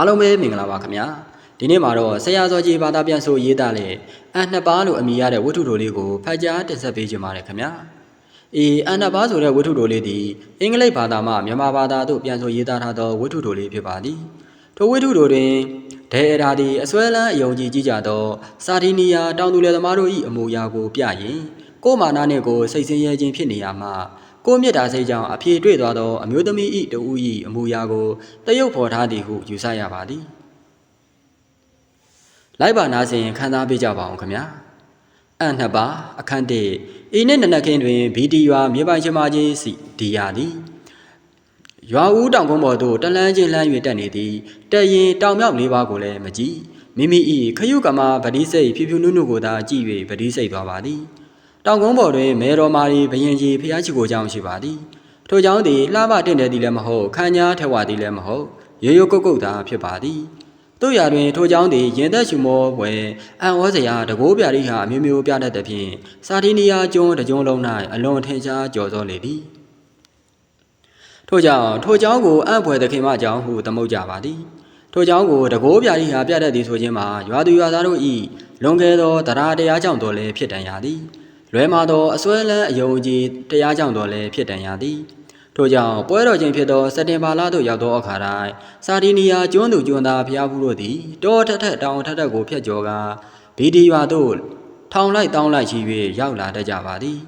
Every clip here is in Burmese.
အားလုံးပဲမင်္ဂလာပါခင်ဗျာဒီနေ့မှာတော့ဆရာစောကြီးဘာသာပြန်ဆိုရေးသားတဲ့အနှစ်ပါးလို့အမည်ရတဲ့ဝတ္ထုတိုလေးကိုဖတ်ကြားတင်ဆက်ပေးခြင်းပါတယ်ခင်ဗျာအေးအနှစ်ပါးဆိုတဲ့ဝတ္ထုတိုလေးဒီအင်္ဂလိပ်ဘာသာမှမြန်မာဘာသာသို့ပြန်ဆိုရေးသားထားသောဝတ္ထုတိုလေးဖြစ်ပါသည်ထိုဝတ္ထုတိုတွင်ဒေအရာဒီအစွဲလန်းအယုံကြည်ကြီးကြသောစာဒီနီယာတောင်သူလယ်သမားတို့၏အမူအရာကိုပြရင်ကိုယ်မာနနှင့်ကိုယ်စိတ်ဆင်းရဲခြင်းဖြစ်နေရမှ ကိုယ်မြတ်တာစိတ်ကြောင့်အဖြေတွေ့သွားသောအမျိုးသမီး၏တဦး၏အမူအရာကိုတရုပ်ဖော်ထားသည်ဟုယူဆရပါသည်လိုက်ပါနာစဉ်ခန်းစားပေးကြပါအောင်ခင်ဗျာအန်နှစ်ပါအခန်းတစ်ဤနေ့နနက်ခင်းတွင်ဗီဒီရွာမြေပိုင်ချမကြီးစီဒီယာသည်ရွာဦးတောင်ကုန်းပေါ်သို့တလန်းချင်းလှမ်း၍တက်နေသည်တရင်တောင်မြောက်လေးပါးကိုလည်းမကြည့်မိမိ၏ခရုကမာဗတိစိတ်ဖြူဖြူနုနုကိုသာကြည့်၍ဗတိစိတ်သွားပါသည် တောင်ကုန်းပေါ်တွင်မဲတော်မာရီဘယင်ကြီးဖျားချီကိုကြောင်းရှိပါသည်ထိုကြောင့်သည်လှပတင့်တယ်သည်လည်းမဟုတ်ခန်းညာထက်ဝသည်လည်းမဟုတ်ရိုးရိုးကုတ်ကုတ်သာဖြစ်ပါသည်တို့ရာတွင်ထိုကြောင့်သည်ရင်သက်ရှုမောပွဲအံ့ဩစရာတကိုးပြရိဟာအမျိုးမျိုးပြတတ်သဖြင့်စာတီနီယာကျွန်းတကျွန်းလုံး၌အလွန်ထင်ရှားကျော်စောလေသည်ထို့ကြောင့်ထိုကြောင့်ကိုအံ့ဖွယ်သခင်မကြောင့်ဟုသမုတ်ကြပါသည်ထိုကြောင့်ကိုတကိုးပြရိဟာပြတတ်သည်ဆိုခြင်းမှာရွာသူရွာသားတို့၏လွန်ခဲ့သောတရားတရားကြောင့်တော်လည်းဖြစ်တန်ရသည် လွဲမာသောအစွဲလန်းအယုံကြည်တရားကြောင့်တော်လည်းဖြစ်တန်ရသည်ထို့ကြောင့်ပွဲတော်ချင်းဖြစ်သောစက်တင်ဘာလသို့ရောက်သောအခါတိုင်းစာဒီနီယာကျွန်းသူကျွန်းသားဖျားဖူးတို့သည်တောထက်ထက်တောင်ထက်ထက်ကိုဖျက်ကျော်ကာဗီဒီရွာသို့ထောင်လိုက်တောင်းလိုက်ရှိ၍ရောက်လာတတ်ကြပါသည်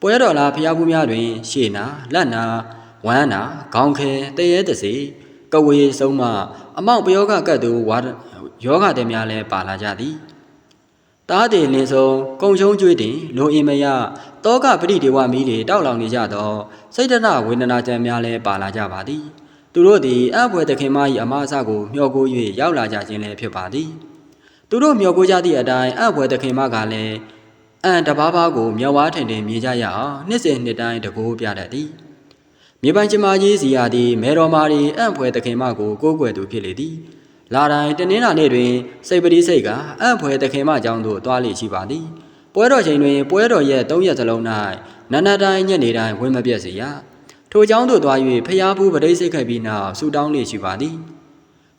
ပွဲတော်လာဖျားဖူးများတွင် ရှေ့နာလက်နာဝမ်းနာခေါင်းခဲတရဲတစီကဝေဆုံးမအမောက်ပယောဂကတ်သူဝါယောဂတဲ့များလည်းပါလာကြသည် တားတယ်လင်းဆုံးကုံချုံကျွေးတင်လိုအင်မယတောကပရိဒေဝမီးတွေတောက်လောင်နေကြသောစိတ်တနာဝေဒနာကြံများလည်းပါလာကြပါသည်သူတို့သည်အဘွယ်သခင်မ၏အမအစကိုမျှော်ကို၍ရောက်လာကြခြင်းလည်းဖြစ်ပါသည်သူတို့မျှော်ကိုကြသည့်အတိုင်းအဘွယ်သခင်မကလည်းအန်တဘာဘာကိုမျက်ဝါးထင်ထင်မြင်ကြရအောင်နှစ်စဉ်နှစ်တိုင်းတကိုးပြတတ်သည်မြေပိုင်ချမကြီးစီယာသည်မေတော်မာရီအံ့ဖွယ်သခင်မကိုကိုးကွယ်သူဖြစ်လေသည် လာတိုင်းတနင်္လာနေ့တွင်စိတ်ပတိစိတ်ကအံ့ဖွယ်တခင်မအကြောင်းသို့သွားလေရှိပါသည်ပွဲတော်ချိန်တွင်ပွဲတော်ရဲ့၃ရက်စလုံး၌နန္ဒတိုင်းညနေတိုင်းဝင်မပြတ်စေရထိုအကြောင်းသို့သွား၍ဖျားဖူးပဋိစိတ်ခဲ့ပြီးနောက်ဆူတောင်းလေရှိပါသည်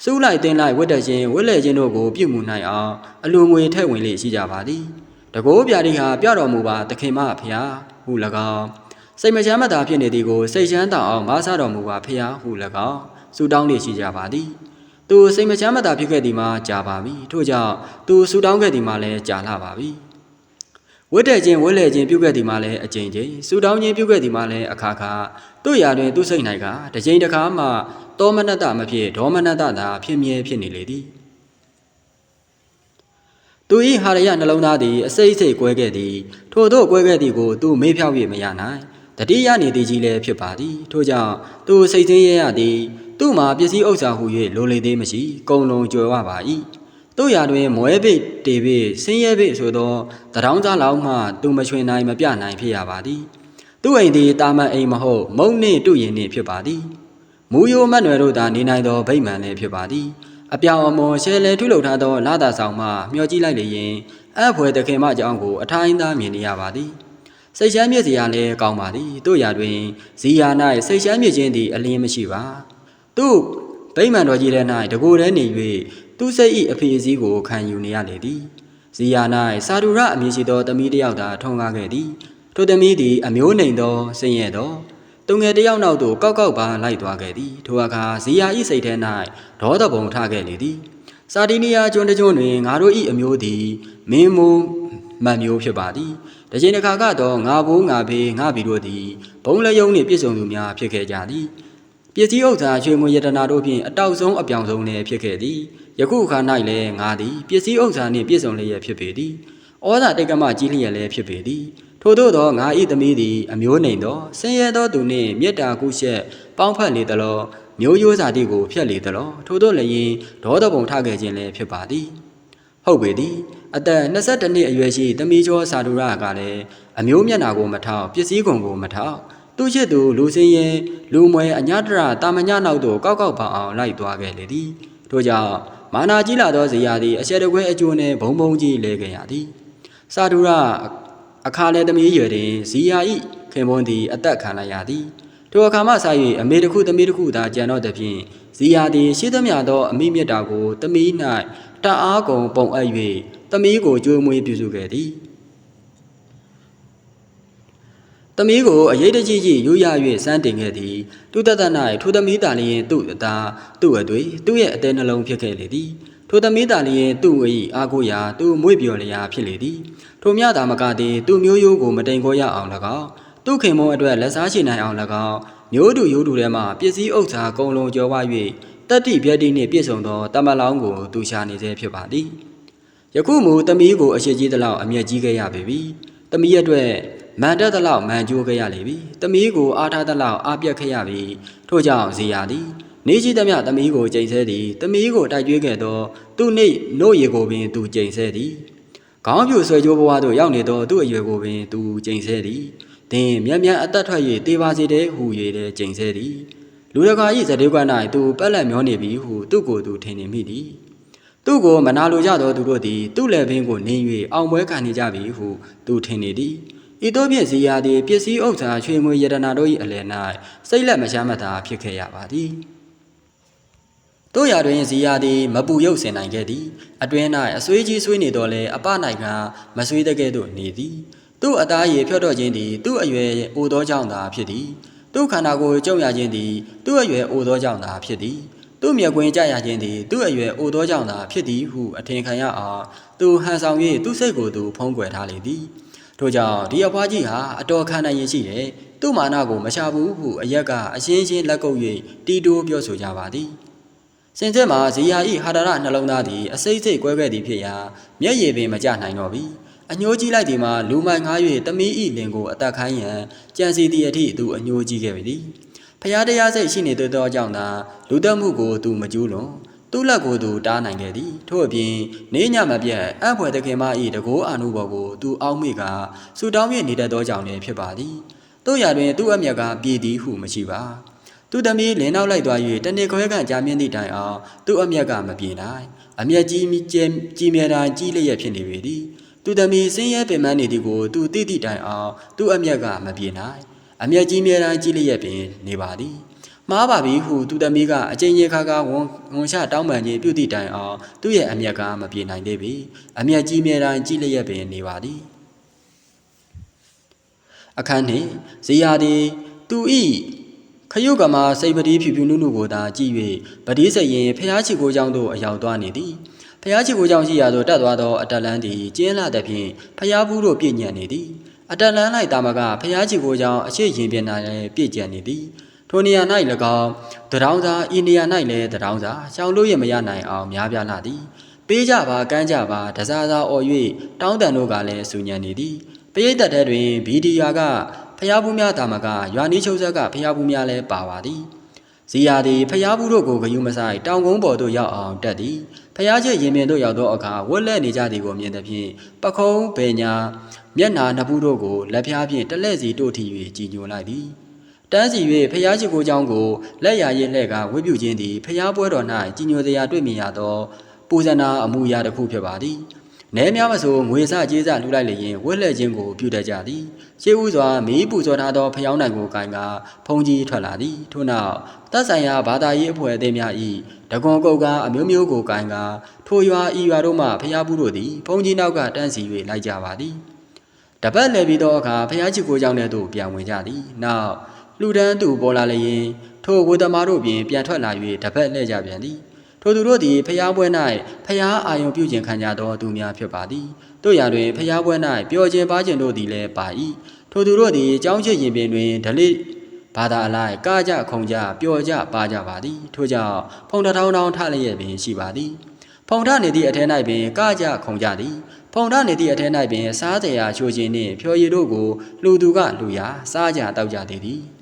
စူးလိုက်တင်းလိုက်ဝတ်တခြင်းဝတ်လဲခြင်းတို့ကိုပြုမှုနိုင်အောင်အလူငွေထည့်ဝင်လေရှိကြပါသည်တကိုးပြတိဟာပြတော်မူပါတခင်မဖျားဟု၎င်းစိတ်မချမ်းမသာဖြစ်နေသည်ကိုစိတ်ချမ်းသာအောင်မဆတော်မူပါဖျားဟု၎င်းဆူတောင်းလေရှိကြပါသည် သူစိတ်မချမ်းမသာဖြစ်ခဲ့သည်မှာကြာပါပြီထို့ကြောင့်သူဆူတောင်းခဲ့သည်မှာလည်းကြာလာပါပြီဝတ်တဲ့ခြင်းဝတ်လဲခြင်းပြုခဲ့သည်မှာလည်းအကျဉ်းချင်းဆူတောင်းခြင်းပြုခဲ့သည်မှာလည်းအခါခါတို့ရာတွင်သူ့စိတ်၌ကတစ်ချိန်တစ်ခါမှတောမနတမဖြစ်ဒေါမနတသာဖြစ်မြဲဖြစ်နေလေသည်သူ၏ဟာရယနှလုံးသားသည်အစိမ့်စိတ်ကွဲခဲ့သည်ထို့သောကွဲခဲ့သည်ကိုသူမေ့ဖြောက်၍မရနိုင်တတိယနေသည်ကြီးလည်းဖြစ်ပါသည်ထို့ကြောင့်သူစိတ်ဆင်းရဲရသည် သူ့မှာပစ္စည်းဥစ္စာဟု၍လိုလေသေးမရှိကုံလုံးကြွယ်ဝပါ၏တို့ရာတွင်မွဲပိတ်တေပိဆင်းရဲပိဆိုသောတရောင်းသားလောက်မှသူမချွင်နိုင်မပြနိုင်ဖြစ်ရပါသည်သူ့အိမ်သည်တာမန်အိမ်မဟုတ်မုံနှင့်တူရင်နှင့်ဖြစ်ပါသည်မူယိုမတ်နွယ်တို့သာနေနိုင်သောဗိမာန်လည်းဖြစ်ပါသည်အပြောင်အမွန်ရှယ်လေထုလုပ်ထားသောလာတာဆောင်မှမျှော်ကြည့်လိုက်လေရင်အဖွယ်တခင်မအကြောင်းကိုအထိုင်းသားမြင်နေရပါသည်စိတ်ချမ်းမြေ့စရာလည်းကောင်းပါသည်တို့ရာတွင်ဇီယာ၌စိတ်ချမ်းမြေ့ခြင်းသည်အလင်းမရှိပါ သူဗိမာန်တော်ကြီးလည်း၌တကိုယ်တည်းနေ၍သူစိတ်၏အဖေအစည်းကိုခံယူနေရလေသည်ဇီယာ၌စာဒူရအမည်ရှိသောသမီးတစ်ယောက်သာထွန်းကားခဲ့သည်ထိုသမီးသည်အမျိုးနှိမ်သောဆင်းရဲသောသူငယ်တစ်ယောက်နောက်သို့ကောက်ကောက်ပါလိုက်သွားခဲ့သည်ထိုအခါဇီယာ၏စိတ်ထဲ၌ဒေါသပုံထခဲ့လေသည်စာဒီနီယာကျွန်းတစ်ကျွန်းတွင်ငါတို့၏အမျိုးသည်မင်းမူမတ်မျိုးဖြစ်ပါသည်။တစ်ချိန်တစ်ခါကတော့ငါဘိုးငါဘေးငါဘီတို့သည်ဘုံလက်ယုံနှင့်ပြည့်စုံသူများဖြစ်ခဲ့ကြသည်။ ပစ္စည်းဥစ္စာရွှေငွေယတနာတို့ဖြင့်အတောက်ဆုံးအပြောင်ဆုံးလည်းဖြစ်ခဲ့သည်။ယခုအခါ၌လည်းငါသည်ပစ္စည်းဥစ္စာနှင့်ပြည့်စုံလျက်ဖြစ်ပေသည်။ဩဇာတိတ်ကမကြီးလျက်လည်းဖြစ်ပေသည်။ထို့သောသောငါ၏သမီးသည်အမျိုးနှိမ်သောဆင်းရဲသောသူနှင့်မေတ္တာကုရှက်ပေါင်းဖက်လေသလောမျိုးရိုးစာတိကိုဖျက်လေသလောထို့သောလည်းဒေါသပုံထခဲ့ခြင်းလည်းဖြစ်ပါသည်။ဟုတ်ပေသည်အသက်22နှစ်အရွယ်ရှိသမီးကျော်စာဒူရကလည်းအမျိုးမျက်နာကိုမထောက်ပစ္စည်းကုန်ကိုမထောက် သူချစ်သူလူစင်းရင်လူမွဲအညတရတာမညနောက်သို့ကောက်ကောက်ပါအောင်လိုက်သွားခဲ့လေသည်ထို့ကြောင့်မာနာကြီးလာသောဇေယျသည်အရှက်တကွဲအကျိုးနှင့်ဘုံဘုံကြီးလဲခဲ့ရသည်စာဒူရအခါလေသမီးရွယ်တွင်ဇီယာဤခင်ပွန်းသည်အသက်ခံလိုက်ရသည်ထိုအခါမှစ၍အမေတစ်ခုသမီးတစ်ခုသာကြံတော့သည်ဖြင့်ဇီယာသည်ရှိသမျှသောအမိမြတ်တာကိုသမီး၌တအားကုန်ပုံအပ်၍သမီးကိုကြိုးမွေးပြုစုခဲ့သည် သမီးကိုအရေးတကြီးကြီးရိုးရ၍စမ်းတင်ခဲ့သည်သူတသက်၌ထိုသမီးတာလျင်သူ့အသားသူ့အသွေးသူ့ရဲ့အသေးနှလုံးဖြစ်ခဲ့လေသည်ထိုသမီးတာလျင်သူ့၏အာကိုရာသူ့မွေ့ပျော်လျာဖြစ်လေသည်ထိုမြတာမကသည်သူ့မျိုးရိုးကိုမတိမ်ခေါ်ရအောင်၎င်းသူ့ခင်မုံအတွက်လက်စားရှိနိုင်အောင်၎င်းမျိုးတူရိုးတူထဲမှပစ္စည်းဥစ္စာကုံလုံးကျော်ဝ၍တတ္တိပြည့်တိနှင့်ပြည့်စုံသောတမလောင်းကိုသူရှာနေစေဖြစ်ပါသည်ယခုမူသမီးကိုအရှိကြီးသလောက်အမျက်ကြီးခဲ့ရပေပြီသမီးအတွက် မန်တက်သလောက်မန်ကျိုးခဲ့ရလေပြီသမီးကိုအားထားသလောက်အားပြတ်ခဲ့ရပြီထို့ကြောင့်ဇီယာသည်နေရှိသမျှသမီးကိုကြိမ်ဆဲသည်သမီးကိုတိုက်ကြွေးခဲ့သောသူနှိပ်နို့ရီကိုပင်သူကြိမ်ဆဲသည်ခေါင်းပြူဆွဲကြိုးဘဝသို့ရောက်နေသောသူ့အရွယ်ကိုပင်သူကြိမ်ဆဲသည်သင်မြန်မြန်အသက်ထွက်၍တေပါစေတဲ့ဟူ၍လည်းကြိမ်ဆဲသည်လူတကာ၏ဇတေကွက်၌သူပက်လက်မျောနေပြီဟုသူ့ကိုယ်သူထင်နေမိသည်သူ့ကိုမနာလိုကြသောသူတို့သည် သူ့လက်ဘင်းကိုနင်း၍အောင်ပွဲခံနေကြပြီဟုသူထင်နေသည် ဤသို့ဖြင့်ဇီယာသည်ပစ္စည်းဥစ္စာချွေမွေယတနာတို့၏အလယ်၌စိတ်လက်မရှားမသာဖြစ်ခဲ့ရပါသည်တို့ရတွင်ဇီယာသည်မပူရုပ်ဆင်နိုင်ခဲ့သည်အတွင်း၌အဆွေးကြီးဆွေးနေတော်လဲအပ၌ကမဆွေးတဲ့ကဲ့သို့နေသည်သူ့အသားရည်ဖြော့တော့ခြင်းသည်သူ့အရွယ်အိုသောကြောင့်သာဖြစ်သည်သူ့ခန္ဓာကိုယ်ကြုံရခြင်းသည်သူ့အရွယ်အိုသောကြောင့်သာဖြစ်သည်သူ့မျက်ကွင်းကြရခြင်းသည်သူ့အရွယ်အိုသောကြောင့်သာဖြစ်သည်ဟုအထင်ခံရအောင်သူဟန်ဆောင်၍သူ့စိတ်ကိုယ်သူဖုံးကွယ်ထားလေသည် ထို့ကြောင့်ဒီအဖွားကြီးဟာအတော်ခံနိုင်ရင်ရှိတယ်သူ့မာနကိုမရှာဘူးဟုအရက်ကအရှင်းရှင်းလက်ကုပ်၍တီတိုးပြောဆိုကြပါသည်စင်စစ်မှာဇီယာဤဟာဒရနှလုံးသားသည်အစိမ့်စိတ်ကွဲခဲ့သည်ဖြစ်ရာမျက်ရည်ပင်မကျနိုင်တော့ပြီအညိုးကြီးလိုက်ဒီမှာလူမိုင်ငား၍တမီးဤလင်ကိုအသက်ခိုင်းရန်ကြံစီသည့်အထိသူအညိုးကြီးခဲ့ပြီဖျားတရားစိတ်ရှိနေသောကြောင့်သာလူသက်မှုကိုသူမကျူးလွန် သူ့လက်ကိုသူတားနိုင်ခဲ့သည်ထို့အပြင်နေညမပြတ်အဖွယ်တခင်မ၏တကိုးအာနုဘော်ကိုသူအောက်မေ့ကဆူတောင်းမြင့်နေတတ်သောကြောင့်လည်းဖြစ်ပါသည်တို့ရတွင်သူ့အမျက်ကပြည်သည်ဟုမရှိပါသူသမီးလင်းနောက်လိုက်သွား၍တနေ့ခွဲကကြာမြင့်သည့်တိုင်အောင်သူ့အမျက်ကမပြေနိုင်အမျက်ကြီးကြီးကြီးမြဲတိုင်းကြီးလျက်ဖြစ်နေပေသည်သူသမီးစင်းရဲပင်ပန်းနေသည်ကိုသူသိသည့်တိုင်အောင်သူ့အမျက်ကမပြေနိုင်အမျက်ကြီးမြဲတိုင်းကြီးလျက်ပင်နေပါသည် မှားပါပြီဟုသူသမီးကအကျဉ်းရခါကဝန်ဝန်ချတောင်းပန်ခြင်းပြုသည့်တိုင်အောင်သူ့ရဲ့အမျက်ကမပြေနိုင်သေးပြီအမျက်ကြီးမြဲတိုင်းကြီးလျက်ပင်နေပါသည်အခန်းနှင့်ဇေယျသည်သူဤခရုကမာစိတ်ပတိဖြူဖြူနုနုကိုသာကြည့်၍ပတိစရင်ဖျားချီကိုကြောင့်သို့အရောက်သွားနေသည်ဖျားချီကိုကြောင့်ရှိရာသို့တက်သွားသောအတလန်းသည်ကျင်းလာသည်ဖြင့်ဖျားဘူးတို့ပြည့်ညံ့နေသည်အတလန်း၌တာမကဖျားချီကိုကြောင့်အရှိရင်ပြင်၌လည်းပြည့်ကျံနေသည် ထိုနေရာ၌၎င်းတရောင်းသာဤနေရာ၌လည်းတရောင်းသာရှောင်းလို့ရမရနိုင်အောင်များပြားလာသည်ပေးကြပါကမ်းကြပါတစားစားအော်၍တောင်းတန်တို့ကလည်းစူညံနေသည်ပရိသတ်တဲ့တွင်ဗီဒီယာကဖျားဘူးများတာမကရွာနီးချုပ်ဆက်ကဖျားဘူးများလည်းပါပါသည်ဇီယာသည်ဖျားဘူးတို့ကိုဂယုမဆိုင်တောင်ကုန်းပေါ်သို့ရောက်အောင်တက်သည်ဖျားချစ်ရင်ပင်တို့ရောက်သောအခါဝက်လက်နေကြသည်ကိုမြင်သည်ဖြင့်ပခုံးဘေညာမျက်နာနှစ်ဖူးတို့ကိုလက်ဖျားဖြင့်တလဲ့စီတို့ထီ၍ကြည်ညိုလိုက်သည် တန်းစီ၍ဖျားရှိခိုးကြောင်းကိုလက်ရာရင်နဲ့ကဝိပြုခြင်းသည်ဖျားပွဲတော်၌ကြီးညိုစရာတွေ့မြင်ရသောပူဇနာအမှုရာတစ်ခုဖြစ်ပါသည်။နဲများမဆိုငွေစကြေးစလှူလိုက်လျင်ဝက်လှည့်ခြင်းကိုပြုတတ်ကြသည်။ရှေးဦးစွာမီးပူဇော်ထားသောဖျောင်းတိုင်ကိုကင်ကဖုံးကြီးထွက်လာသည်။ထို့နောက်တပ်ဆိုင်ရာဘာသာရေးအဖွဲ့အသင်းများ၏တကွန်ကုတ်ကအမျိုးမျိုးကိုကင်ကထိုရွာဤရွာတို့မှဖျားဘူးတို့သည်ဖုံးကြီးနောက်ကတန်းစီ၍လိုက်ကြပါသည်။တပတ်လည်ပြီးသောအခါဖျားချစ်ကိုကြောင့်လည်းသူပြန်ဝင်ကြသည်။နောက် လူဒန်းသူပေါ်လာလျင်ထိုဝေသမားတို့ပြင်ပြန်ထွက်လာ၍တပတ်လှည့်ကြပြန်သည်ထိုသူတို့သည်ဖျားပွဲ၌ဖျားအာယုံပြုခြင်းခံကြသောသူများဖြစ်ပါသည်တို့ရာတွင်ဖျားပွဲ၌ပျော်ခြင်းပါခြင်းတို့သည်လည်းပါ၏ထိုသူတို့သည်ကြောင်းချစ်ရင်ပင်တွင်ဒလိဘာသာအလိုက်ကကြခုံကြပျော်ကြပါကြပါသည်ထို့ကြောင့်ဖုံတထောင်းထောင်းထလျက်ပင်ရှိပါသည်ဖုံထနေသည့်အထဲ၌ပင်ကကြခုံကြသည်ဖုံထနေသည့်အထဲ၌ပင်စားစရာချိုခြင်းနှင့်ဖြော်ရည်တို့ကိုလူသူကလူရာစားကြတောက်ကြသေးသည်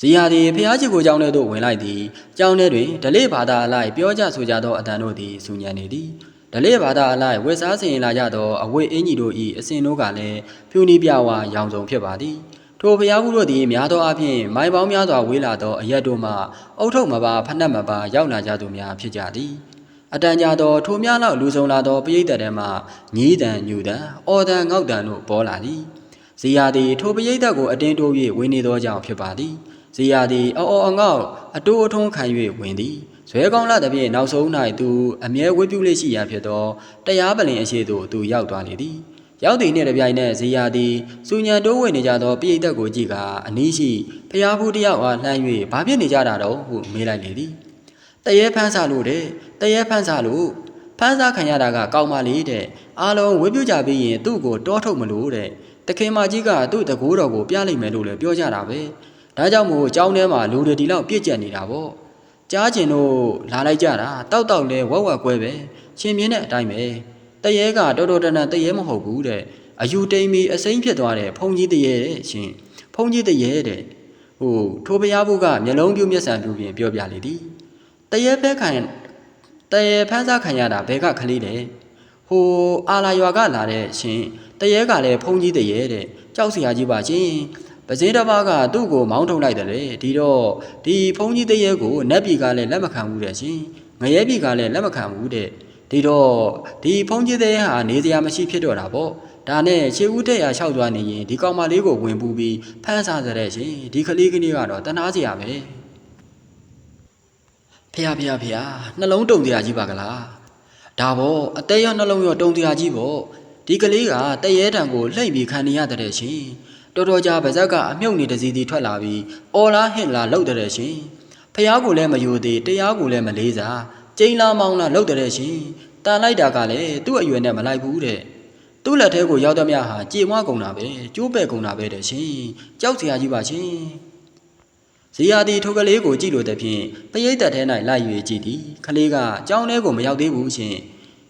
ဇီယာသည်ဖျားချစ်ကိုကြောင်းထဲသို့ဝင်လိုက်သည်ကြောင်းထဲတွင်ဒလိဘာသာအလိုက်ပြောကြဆိုကြသောအတန်တို့သည်စူညံနေသည်ဒလိဘာသာအလိုက်ဝက်စားစင်လာကြသောအဝိအင်ကြီးတို့၏အစဉ်တို့ကလည်းဖြူနီးပြဝါရောင်စုံဖြစ်ပါသည်ထိုဖျားဘူးတို့သည်များသောအားဖြင့်မိုင်ပေါင်းများစွာဝေးလာသောအရက်တို့မှအုတ်ထုပ်မပါဖနှက်မပါရောက်လာကြသူများဖြစ်ကြသည်အတန်ကြာသောထိုများလောက်လူဆုံလာသောပရိသတ်တဲမှညီးတန်ညူတန်အော်တန်ငေါက်တန်တို့ပေါ်လာသည်ဇီယာသည်ထိုပရိသတ်ကိုအတင်းတိုး၍ဝင်နေသောကြောင့်ဖြစ်ပါသည် ဇီယာသည်အော်အော်အငေါက်အတိုးအထုံးခံ၍ဝင်သည်ဇွဲကောင်းလာသဖြင့်နောက်ဆုံး၌သူအမြဲဝတ်ပြုလေးရှိရာဖြစ်သောတရားပလင်အရှိသို့သူရောက်သွားလေသည်ရောက်သည့်နှင့်တပြိုင်နက်ဇီယာသည်စူညံတိုးဝင်နေကြသောပရိသတ်ကိုကြည့်ကာအနီးရှိဖျားဘူးတယောက်အားလှမ်း၍ဘာဖြစ်နေကြတာတော့ဟုမေးလိုက်လေသည်တရေဖန်းစားလို့တဲ့တရေဖန်းစားလို့ဖန်းစားခံရတာကကောင်းပါလေတဲ့အားလုံးဝတ်ပြုကြပြီးရင်သူ့ကိုတောထုတ်မလို့တဲ့တခင်မကြီးကသူ့တကိုးတော်ကိုပြလိုက်မယ်လို့လည်းပြောကြတာပဲ ဒါကြောင့်မို့အเจ้าထဲမှာလူတွေဒီလောက်ပြည့်ကျက်နေတာပေါ့ကြားကျင်တို့လာလိုက်ကြတာတောက်တောက်လဲဝက်ဝက်ကွဲပဲရှင်မြင်းတဲ့အတိုင်းပဲတရေကတော်တော်တန်တန်တရေမဟုတ်ဘူးတဲ့အယူတိမ်မီအစိမ့်ဖြစ်သွားတဲ့ဖုန်ကြီးတရေတဲ့ရှင်ဖုန်ကြီးတရေတဲ့ဟိုထိုဘုရားဘုကမျက်လုံးပြူးမျက်စံပြူးပြင်ပြောပြလေသည်တရေဖဲခံတရေဖန်းစားခံရတာဘယ်ကခလေးလဲဟိုအာလာရွာကလာတဲ့ရှင်တရေကလည်းဖုန်ကြီးတရေတဲ့ကြောက်စရာကြီးပါရှင် ပဇင်းတစ်ပါးကသူ့ကိုမောင်းထုတ်လိုက်တယ်လေဒီတော့ဒီဖုန်ကြီးတရေကိုနတ်ပြည်ကလည်းလက်မခံဘူးတဲ့ရှင်ငရဲပြည်ကလည်းလက်မခံဘူးတဲ့ဒီတော့ဒီဖုန်ကြီးတရေဟာနေစရာမရှိဖြစ်တော့တာပေါ့ဒါနဲ့ခြေဦးတက်ရလျှောက်သွားနေရင်ဒီကောင်မလေးကိုဝင်ပူပြီးဖမ်းစားကြတဲ့ရှင်ဒီကလေးကလေးကတော့တနာစရာပဲဖះဖះဖះနှလုံးတုံတရားကြီးပါကလားဒါပေါ့အသေးရောနှလုံးရောတုံတရားကြီးပေါ့ဒီကလေးကတရေတံကိုလှိမ့်ပြီးခံနေရတဲ့ရှင် တော်တော်ကြာပါဇက်က အမြုပ်နေတစီစီထွက်လာပြီးအော်လားဟင့်လားလှုပ်တဲ့ရှင်ဖះကိုလည်းမယိုသေးတရားကိုလည်းမလေးစားကျိန်းလာမောင်းလာလှုပ်တဲ့ရှင်တန်လိုက်တာကလည်းသူ့အရွယ်နဲ့မလိုက်ဘူးတဲ့သူ့လက်ထဲကိုရောက်သမျှဟာကြေမွားကုန်တာပဲကျိုးပဲ့ကုန်တာပဲတဲ့ရှင်ကြောက်စရာကြီးပါရှင်ဇီယာတီထိုကလေးကိုကြည့်လို့တဲ့ဖြင့်ပရိသတ်ထဲ၌လိုက်၍ကြည့်သည်ခလေးကကြောင်းထဲကိုမရောက်သေးဘူးရှင်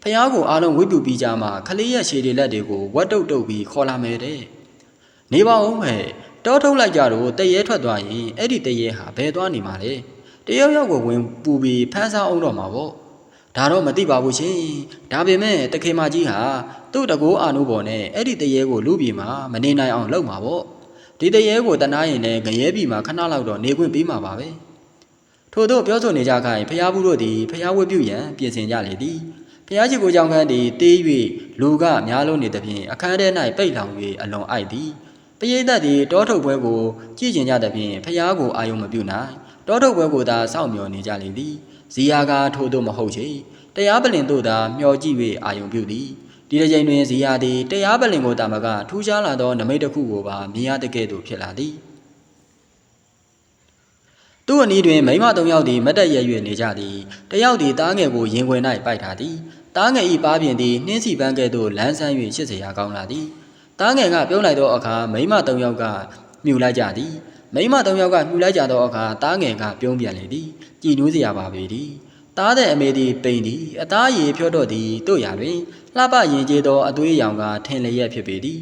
ဖះကိုအားလုံးဝိပုပြီးကြမှာခလေးရဲ့ရှည်တွေလက်တွေကိုဝတ်တုတ်တုတ်ပြီးခေါ်လာမယ်တဲ့ နေပါဦးမယ်တောထုတ်လိုက်ကြတော့တရေထွက်သွားရင်အဲ့ဒီတရေဟာဘယ်သွားနေမှာလဲတယောက်ယောက်ကိုဝင်ပူပြီးဖမ်းစားအောင်တော့မှာပေါ့ဒါတော့မသိပါဘူးရှင်ဒါပေမဲ့တခေမကြီးဟာသူ့တကိုးအာနုဘော်နဲ့အဲ့ဒီတရေကိုလူပြည်မှာမနေနိုင်အောင်လုပ်မှာပေါ့ဒီတရေကိုတနာရင်လည်းငရဲပြည်မှာခဏလောက်တော့နေခွင့်ပေးမှာပါပဲထို့သောပြောဆိုနေကြခိုင်ဖျားဘူးတို့သည်ဖျားဝတ်ပြုရန်ပြင်ဆင်ကြလေသည်ဖျားချစ်ကိုကြောင့်ခန်းသည်တေး၍လူကများလုံးနေသဖြင့်အခန်းထဲ၌ပိတ်လောင်၍အလွန်အိုက်သည် ပရိသတ်သည်တောထုတ်ပွဲကိုကြည့်ကျင်ကြသဖြင့်ဖျားကိုအာယုံမပြုနိုင်တောထုတ်ပွဲကိုသာစောင့်မျှော်နေကြလေသည်ဇီယာကထို့သို့မဟုတ်ချေတရားပလင်တို့သာမျှော်ကြည့်၍အာယုံပြုသည်ဒီတစ်ချိန်တွင်ဇီယာသည်တရားပလင်ကိုတာမကထူးခြားလာသောနမိတ်တစ်ခုကိုပါမြင်ရတဲ့ကဲ့သို့ဖြစ်လာသည်သူ့အနီးတွင်မိမသုံးယောက်သည်မတ်တက်ရ၍နေကြသည်တယောက်သည်တားငယ်ကိုရင်ခွင်၌ပိုက်ထားသည်တားငယ်၏ပါးပြင်သည်နှင်းစီပန်းကဲ့သို့လန်းဆန်း၍ရှစ်စရာကောင်းလာသည် တားငယ်ကပြုံးလိုက်သောအခါမိမသုံးယောက်ကမြူလိုက်ကြသည်မိမသုံးယောက်ကမြူလိုက်ကြသောအခါတားငယ်ကပြုံးပြန်လေသည်ကြည်နူးစရာပါပေသည်တားတဲ့အမေသည်ပိန်သည်အသားရည်ဖြော့တော့သည်တို့ရာတွင်လှပရင်ကျေသောအသွေးရောင်ကထင်လျက်ဖြစ်ပေသည်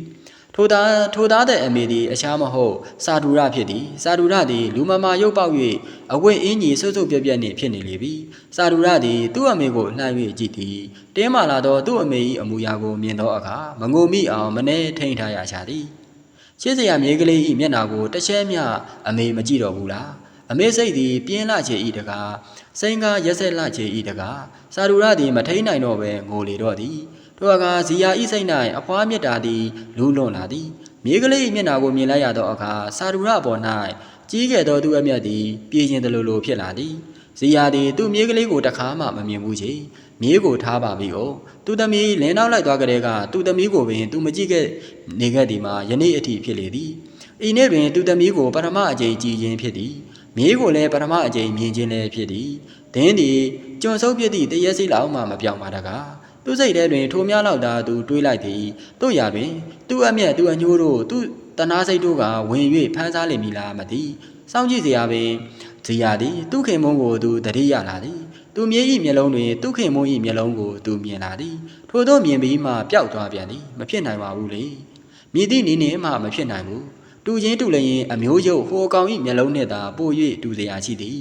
ထိုသားထိုသားတဲ့အမေသည်အရှားမဟုတ်စာဒူရဖြစ်သည်စာဒူရသည်လူမမာရုပ်ပေါက်၍အဝတ်အင်းကြီးဆုပ်ဆုပ်ပြက်ပြက်နှင့်ဖြစ်နေလေပြီစာဒူရသည်သူ့အမေကိုလှမ်း၍ကြည့်သည်တင်းမာလာသောသူ့အမေ၏အမူအရာကိုမြင်သောအခါမငိုမိအောင်မနှဲထိန်ထားရချသည်ရှင်းစရာမြေကလေး၏မျက်နာကိုတစ်ချက်မျှအမေမကြည့်တော့ဘူးလားအမေစိတ်သည်ပြင်းလာချေဤတကားစိန်ကားရက်ဆက်လာချေဤတကားစာရူရသည်မထိန်နိုင်တော့ပဲငိုလေတော့သည် ထိုအခါဇီယာဤစိတ်၌အဖွားမြတ်တာသည်လူးလွန်လာသည်မြေကလေး၏မျက်နာကိုမြင်လိုက်ရသောအခါစာရူရပေါ်၌ကြီးခဲ့သောသူအမျက်သည်ပြေးရင်တလူလိုဖြစ်လာသည်ဇီယာသည်သူ့မြေကလေးကိုတခါမှမမြင်ဘူးချေမြေကိုထားပါပြီ哦သူသမီးလင်းနောက်လိုက်သွားကြတဲ့ကသူသမီးကိုပင်သူမကြည့်ခဲ့နေခဲ့သည်မှာယနေ့အထိဖြစ်လေသည်ဤနေ့တွင်သူသမီးကိုပထမအကြိမ်ကြည်ခြင်းဖြစ်သည်မြေကိုလည်းပထမအကြိမ်မြင်ခြင်းလည်းဖြစ်သည်ဒင်းသည်ကျွံဆုပ်ပြသည့်တရက်စိလောက်မှမပြောင်းပါတကား သူစိတ်ထဲတွင်ထိုများလောက်သာသူတွေးလိုက်သည်တို့ရာတွင် သူ့အမျက်သူ့အညိုးတို့သူ့တနာစိတ်တို့ကဝင်၍ဖမ်းစားလိမ့်မည်လားမသိစောင့်ကြည့်စရာပင်ဇီယာသည်သူ့ခင်မုန်းကိုသူတတိရလာသည်သူမြေ၏မျက်လုံးတွင်သူခင်မုန်း၏မျက်လုံးကိုသူမြင်လာသည်ထို့သောမြင်ပြီးမှပျောက်သွားပြန်သည်မဖြစ်နိုင်ပါဘူးလေမြည်သည့်နည်းနှင့်မှမဖြစ်နိုင်ဘူးတူချင်းတူလည်းရင်အမျိုးရုပ်ဟိုကောင်၏မျက်လုံးနှင့်သာပို့၍တူစရာရှိသည်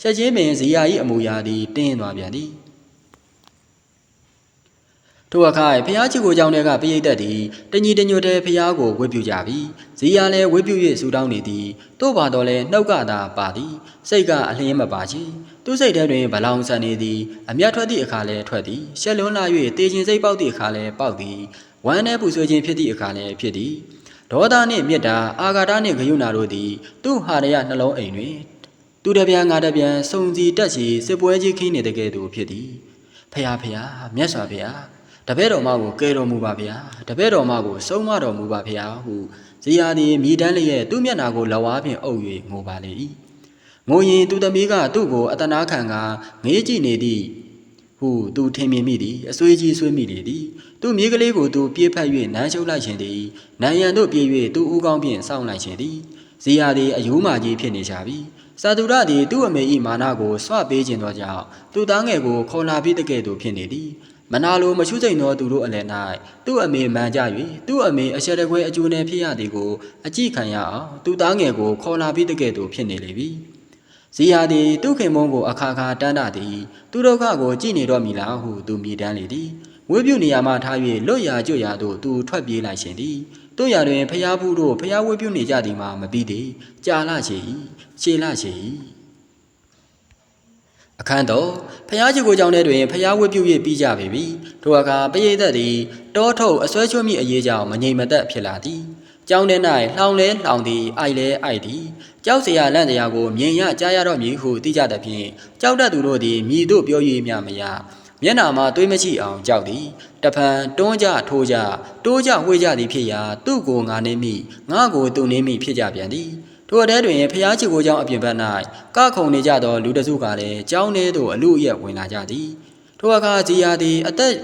ချက်ချင်းပင်ဇီယာ၏အမူအရာသည်တင်းသွားပြန်သည် ထိုအခါဖျားချီကိုကြောင့်တဲ့ကပိယိတ်သက်သည်တညီတညွတ်တဲ့ဖျားကိုဝတ်ပြုကြပြီဇီယာလည်းဝတ်ပြု၍ဆူတောင်းနေသည်တို့ပါတော့လဲနှုတ်ကသာပါသည်စိတ်ကအလင်းမပါချေသူစိတ်ထဲတွင်ဗလောင်ဆန်နေသည်အမျက်ထွက်သည့်အခါလဲထွက်သည်ရှက်လွန်းလာ၍တေခြင်းစိတ်ပေါက်သည့်အခါလဲပေါက်သည်ဝမ်းထဲပူဆွေးခြင်းဖြစ်သည့်အခါလဲဖြစ်သည်ဒေါသနှင့်မေတ္တာအာဃာတနှင့်ဂယုဏတို့သည်သူ့ဟာရယနှလုံးအိမ်တွင်သူတပြန်ငါတပြန်စုံစီတက်စီစစ်ပွဲကြီးခင်းနေတဲ့ကဲ့သို့ဖြစ်သည်ဖယားဖယားမြတ်စွာဘုရား တပည့်တော်မကိုကယ်တော်မူပါဗျာတပည့်တော်မကိုဆုံးမတော်မူပါဗျာဟုဇေယျသည်မိတန်းလျက်သူ့မျက်နာကိုလဝါဖြင့်အုပ်၍ငိုပါလေ၏ငိုရင်သူသမီးကသူ့ကိုအတနာခံကငေးကြည့်နေသည့်ဟုသူထင်မြင်မိသည်အဆွေးကြီးဆွေးမိလေသည်သူမြေးကလေးကိုသူပြေးဖက်၍နမ်းရှုပ်လိုက်ခြင်းသည်နန်းရံတို့ပြေး၍သူ့ဦးကောင်းဖြင့်စောင့်လိုက်ခြင်းသည်ဇေယျသည်အယိုးမာကြီးဖြစ်နေကြပြီစာသူရသည်သူ့အမေ၏မာနကိုဆွပေးခြင်းသောကြောင့်သူ့သားငယ်ကိုခေါ်လာပြီးတကဲ့သို့ဖြစ်နေသည် မနာလိုမချွစိန်သောသူတို့အလယ်၌သူ့အမေမှန်ကြ၍သူ့အမေအရှက်တကွဲအကျိုးနယ်ဖြစ်ရသည်ကိုအကြည့်ခံရအောင်သူ့သားငယ်ကိုခေါ်လာပြီးတကဲ့သို့ဖြစ်နေလေပြီဇီယာသည်သူ့ခင်မုန်းကိုအခါခါတန်းတာသည်သူဒုက္ခကိုကြည်နေတော့မည်လားဟုသူမြည်တမ်းလေသည်ဝိပုနေရာမှထား၍လွတ်ရာကျွတ်ရာသို့သူထွက်ပြေးလိုက်ရှင်သည်တို့ရာတွင်ဖျားဘူးတို့ဖျားဝိပုနေကြသည်မှာမပြီးသေးကြာလာချေ၏ခြေလာချေ၏ အခန်းတော်ဖျားကြီးကိုကြောင့်တဲ့တွင်ဖျားဝိပု၍ပြီးကြပေပြီထိုအခါပရိသတ်သည်တောထုတ်အစွဲချွတ်မိအရေးကြောင့်မငြိမ်မသက်ဖြစ်လာသည်ကျောင်းထဲ၌လှောင်လဲလှောင်သည်အိုက်လဲအိုက်သည်ကြောက်စရာလန့်တရားကိုမြင်ရကြားရတော့မည်ဟုသိကြသဖြင့်ကြောက်တတ်သူတို့သည်မြည်တို့ပြော၍မြမရမျက်နာမှာတွေးမရှိအောင်ကြောက်သည်တဖန်တွန်းကြထိုးကြတိုးကြဝေးကြသည်ဖြစ်ရာသူ့ကိုငါနေမိငါကိုသူနေမိဖြစ်ကြပြန်သည် ထိုအတဲတွင်ဖျားချီကိုကြောင့်အပြင်ဘက်၌ကခုံနေကြသောလူတစုကလည်းကြောင်းထဲသို့အလူအယက်ဝင်လာကြသည်ထိုအခါဇီယာသည်အသက်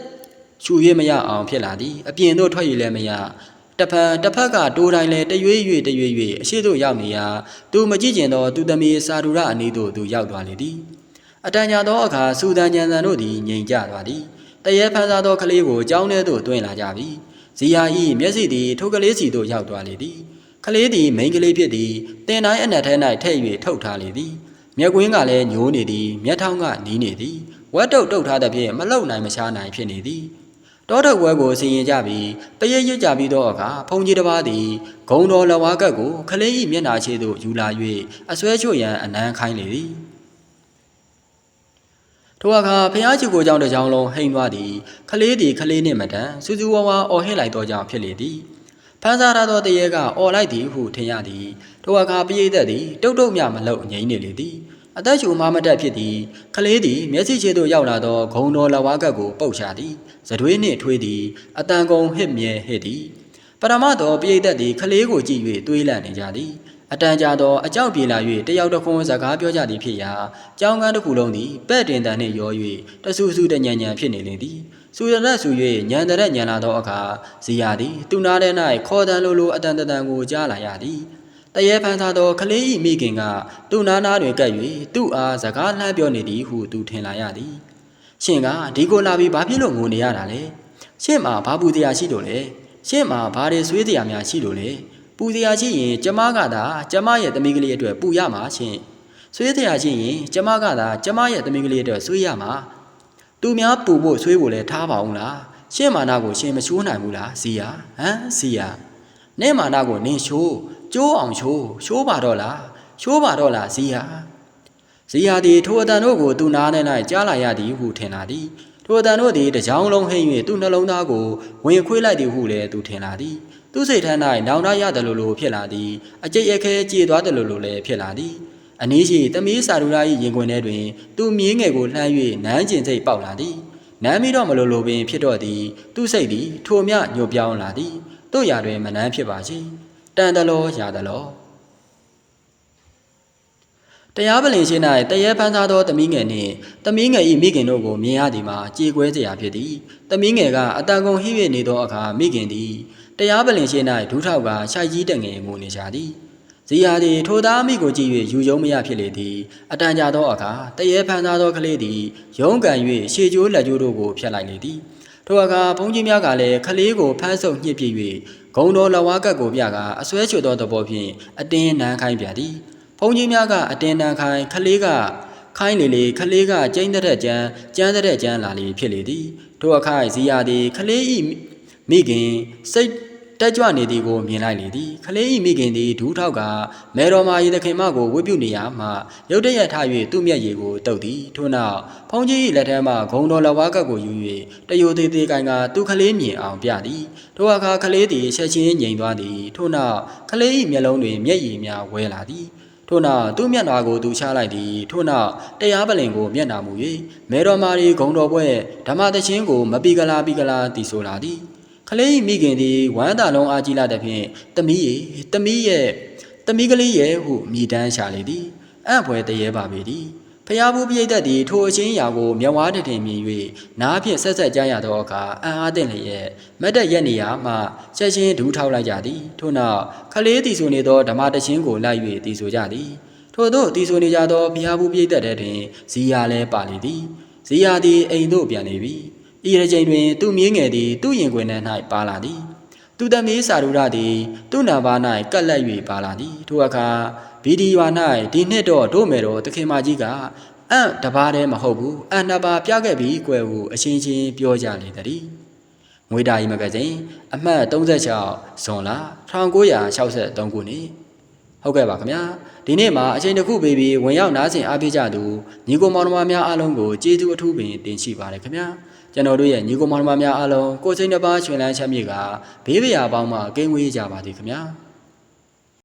ရှူ၍မရအောင်ဖြစ်လာသည်အပြင်သို့ထွက်၍လည်းမရတဖန်တစ်ဖက်ကတိုးတိုင်းလဲတရွေ့၍တရွေ့၍အရှိတို့ရောက်နေရာသူမကြည့်ကျင်သောသူသမီးစာဒူရအနီးသို့သူရောက်သွားလေသည်အတန်ကြာသောအခါစူဒန်ညံတန်တို့သည်ငြိမ်ကြသွားသည်တရေဖန်စားသောကလေးကိုကြောင်းထဲသို့တွင်လာကြပြီဇီယာဤမျက်စိသည်ထိုကလေးစီသို့ရောက်သွားလေသည် ကလေးသည်မိန်ကလေးဖြစ်သည်တင်တိုင်းအနက်ထဲ၌ထည့်၍ထုတ်ထားလေသည်မျက်ကွင်းကလည်းညိုးနေသည်မျက်ထောင်းကနီးနေသည်ဝက်တုတ်တုတ်ထားသဖြင့်မလုံနိုင်မရှားနိုင်ဖြစ်နေသည်တောထုတ်ဝဲကိုစီရင်ကြပြီးတရရစ်ကြပြီးသောအခါဖုန်ကြီးတစ်ပါးသည်ဂုံတော်လဝါကတ်ကိုခလေး၏မျက်နာခြေသို့ယူလာ၍အစွဲချွတ်ရန်အနမ်းခိုင်းလေသည်ထိုအခါဖျားချီကိုကြောင့်တစ်ကြောင်လုံးဟိန်သွားသည်ခလေးသည်ခလေးနှင့်မတန်စူးစူးဝါးဝါအော်ဟစ်လိုက်သောကြောင့်ဖြစ်လေသည် ဖန်းစားရသောတရေကအော်လိုက်သည်ဟုထင်ရသည်ထိုအခါပိယိသက်သည်တုတ်တုတ်မြမလို့ငြိမ့်နေလေသည်အသက်ရှူမမတက်ဖြစ်သည်ခလေးသည်မျက်စိချေသို့ရောက်လာသောဂုံတော်လဝါကတ်ကိုပုတ်ချသည်ဇတွေးနှင့်ထွေးသည်အတန်ကုန်ဟစ်မြဲဟစ်သည်ပရမတော်ပိယိသက်သည်ခလေးကိုကြည့်၍တွေးလန့်နေကြသည်အတန်ကြာသောအကြောက်ပြေလာ၍တယောက်တစ်ခွန်းစကားပြောကြသည်ဖြစ်ရာကြောင်းကန်းတစ်ခုလုံးသည်ပဲ့တင်တန်နှင့်ရော၍တဆူဆူတညံညံဖြစ်နေလေသည် စူရရက်ဆူ၍ညံတရက်ညံလာသောအခါဇီယာသည်သူနာထဲ၌ခေါ်တန်လိုလိုအတန်တန်ကိုကြားလာရသည်တရေဖန်သာသောကလေး၏မိခင်ကသူ့နားနားတွင်ကပ်၍သူ့အားစကားလှမ်းပြောနေသည်ဟုသူထင်လာရသည်ရှင်ကဒီကိုလာပြီးဘာဖြစ်လို့ငိုနေရတာလဲရှင့်မှာဘာပူတရားရှိလို့လဲရှင့်မှာဘာတွေဆွေးတရားများရှိလို့လဲပူတရားရှိရင်ကျမကသာကျမရဲ့သမီးကလေးအတွက်ပူရမှာရှင်ဆွေးတရားရှိရင်ကျမကသာကျမရဲ့သမီးကလေးအတွက်ဆွေးရမှာ သူများပူဖို့ဆွေးဖို့လဲထားပါအောင်လားရှင့်မာနာကိုရှင်မချိုးနိုင်ဘူးလားဇီယာဟမ်ဇီယာနင့်မာနာကိုနင်းချိုးကျိုးအောင်ချိုးချိုးပါတော့လားချိုးပါတော့လားဇီယာဇီယာသည်ထိုအတန်တို့ကိုသူနား၌ကြားလာရသည်ဟုထင်လာသည်ထိုအတန်တို့သည်တကြောင်လုံးဟိမ့်၍သူ့နှလုံးသားကိုဝင်ခွေးလိုက်သည်ဟုလည်းသူထင်လာသည်သူစိတ်ထမ်း၌နောင်တရတယ်လို့လို့ဖြစ်လာသည်အကျိတ်အခဲကြေသွားတယ်လို့လို့လည်းဖြစ်လာသည် အနည်းရှိသမီးစာရူရာ၏ရင်ခွင်ထဲတွင် သူမြင်းငယ်ကိုလှမ်း၍နန်းကျင်စိတ်ပေါက်လာသည်နမ်းပြီးတော့မလို့လိုပင်ဖြစ်တော့သည်သူစိတ်သည်ထိုမြညို့ပြောင်းလာသည်တို့ရာတွင်မနန်းဖြစ်ပါချေတန်တလောရာတလောတရားပလင်ရှိ၌တရေဖန်းသားသောသမီးငယ်နှင့်သမီးငယ်၏မိခင်တို့ကိုမြင်ရသည်မှာကြေကွဲစရာဖြစ်သည်သမီးငယ်ကအတန်ကုန်ဟိ၍နေသောအခါမိခင်သည်တရားပလင်ရှိ၌ဒူးထောက်ကရှိုက်ကြီးတငယ်ငိုနေကြသည် ဇီယာသည်ထိုသားမိကိုကြည့်၍ယူယုံမရဖြစ်လေသည်အတန်ကြာသောအခါတရေဖန်သားသောကလေးသည်ရုံးကန်၍ရှေကျိုးလက်ကျိုးတို့ကိုဖျက်လိုက်လေသည်ထိုအခါဘုန်းကြီးများကလည်းကလေးကိုဖမ်းဆုပ်ညှစ်ပစ်၍ဂုံတော်လဝါကတ်ကိုပြကအစွဲချွတ်သောသဘောဖြင့်အတင်းနန်းခိုင်းပြန်သည်ဘုန်းကြီးများကအတင်းနန်းခိုင်းကလေးကခိုင်းလေလေခလေးကကျိန်းတဲ့ကြမ်းကြမ်းတဲ့ကြမ်းလာလေဖြစ်လေသည်ထိုအခါဇီယာသည်ခလေးဤမိခင်စိတ် တက်ကြွနေသည်ကိုမြင်လိုက်လေသည်ခလေးဤမိခင်သည်ဒူးထောက်ကမဲတော်မာရီသခင်မကိုဝတ်ပြုနေရမှရုတ်တရက်ထ၍သူ့မျက်ရည်ကိုတုပ်သည်ထို့နောက်ဖုန်ကြီး၏လက်ထဲမှဂုံတော်လဝါကပ်ကိုယူ၍တယိုသေးသေးကိုင်ကသူ့ခလေးမြင်အောင်ပြသည်ထိုအခါခလေးသည်ချက်ချင်းငြိမ်သွားသည်ထို့နောက်ခလေး၏မျက်လုံးတွင်မျက်ရည်များဝဲလာသည်ထို့နောက်သူ့မျက်နှာကိုသူချလိုက်သည်ထို့နောက်တရားပလင်ကိုမျက်နှာမူ၍မဲတော်မာရီဂုံတော်ပွဲဓမ္မတချင်းကိုမပီကလာပီကလာတီဆိုလာသည် ခလေး၏မိခင်သည်ဝမ်းသာလုံးအားကြီးလာတဲ့ဖြင့်တမီးရဲ့တမီးရဲ့တမီးကလေးရဲ့ဟုမြည်တမ်းရှာလေသည်အံ့ဖွယ်တရေပါပေသည်ဖျားဘူးပြိတ္တသည်ထိုအချင်းရာကိုမျက်ဝါးတထင်မြင်၍နားဖြင့်ဆက်ဆက်ကြားရသောအခါအံ့အားသင့်လျက်မတ်တက်ရက်နေရာမှချက်ချင်းဒူးထောက်လိုက်ကြသည်ထို့နောက်ခလေးတီဆိုနေသောဓမ္မတချင်းကိုလိုက်၍တီဆိုကြသည်ထို့သောတီဆိုနေကြသောဘုရားဘူးပြိသက်တဲ့တွင်ဇီယာလည်းပါလေသည်ဇီယာသည်အိမ်သို့ပြန်လေပြီ ဤရချိန်တွင် သူ့မြင်းငယ်သည် သူ့ရင်ခွင်ထဲ၌ပါလာသည်သူသမီးစာရုဒသည် သူ့နာဘာ၌ကပ်လက်၍ပါလာသည်ထိုအခါဗီဒီယို၌ဒီနှစ်တော့တို့မယ်တော်သခင်မကြီးကအံ့တပါးတည်းမဟုတ်ဘူးအံ့နှစ်ပါးပြခဲ့ပြီကွယ်ဟုအချင်းချင်းပြောကြလေသည်ငွေတာရီမဂဇင်းအမှတ်36ဇွန်လ1963ခုနှစ်ဟုတ်ကဲ့ပါခင်ဗျာဒီနေ့မှာအချိန်တစ်ခုပေးပြီးဝင်ရောက်နားဆင်အားပေးကြသူညီကိုမောင်နှမများအားလုံးကိုကျေးဇူးအထူးပင်တင်ရှိပါတယ်ခင်ဗျာ ကျွန်တော်တို့ရဲ့ညီကိုမောင်နှမများအားလုံးကိုယ်စိတ်နှပါရှင်လန်းချမ်းမြေကဘေးပရာပေါင်းမှကင်းဝေးကြပါသည်ခင်ဗျာ